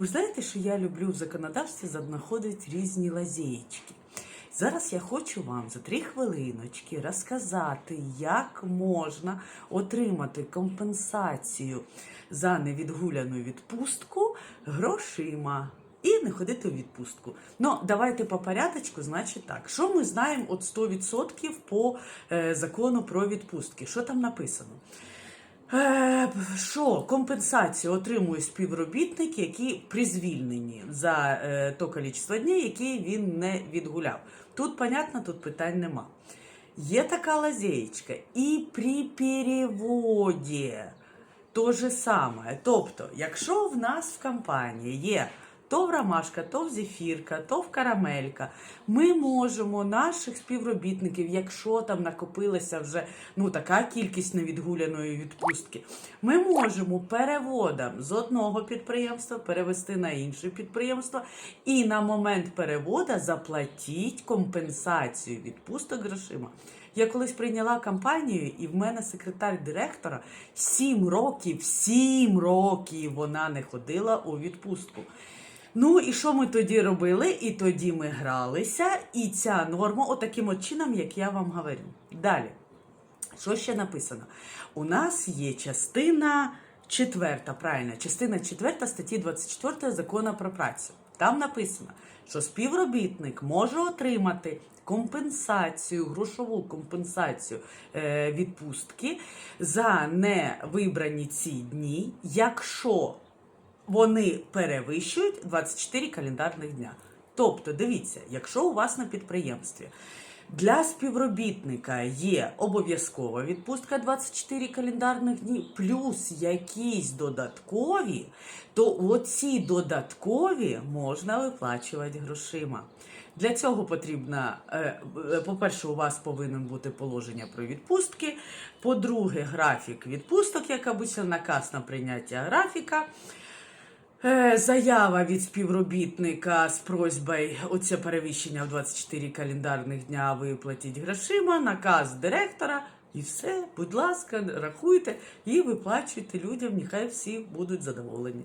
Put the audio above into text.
Ви знаєте, що я люблю в законодавстві знаходити різні лазєєчки. Зараз я хочу вам за три хвилиночки розказати, як можна отримати компенсацію за невідгуляну відпустку грошима. І не ходити у відпустку. Ну, давайте по порядочку, значить так. Що ми знаємо от 100% по е, закону про відпустки? Що там написано? Е, Що компенсацію отримує співробітник, який при звільненні за е, то кількість днів, які він не відгуляв. Тут, понятно, тут питань нема. Є така лазєєчка. І при переводі то же саме. Тобто, якщо в нас в компанії є то в ромашка, то в зефірка, то в карамелька. Ми можемо наших співробітників, якщо там накопилася вже ну така кількість невідгуляної відпустки, ми можемо переводом з одного підприємства перевести на інше підприємство і на момент переводу заплатіть компенсацію відпусток грошима. Я колись прийняла кампанію, і в мене секретар директора 7 років, 7 років вона не ходила у відпустку. Ну і що ми тоді робили? І тоді ми гралися, і ця норма, отаким от чином, як я вам говорю. Далі. Що ще написано? У нас є частина четверта, правильно, частина четверта статті 24 закону про працю. Там написано, що співробітник може отримати компенсацію, грошову компенсацію е, відпустки за невибрані ці дні, якщо вони перевищують 24 календарних дня. Тобто, дивіться, якщо у вас на підприємстві для співробітника є обов'язкова відпустка 24 календарних дні, плюс якісь додаткові, то оці додаткові можна виплачувати грошима. Для цього потрібно, е, е, по-перше, у вас повинен бути положення про відпустки. По-друге, графік відпусток, як обично, наказ на прийняття графіка. Е, Заява від співробітника з просьбою. Оце перевищення в 24 календарних дня виплатіть грошима, наказ директора. І все, будь ласка, рахуйте і виплачуйте людям, нехай всі будуть задоволені.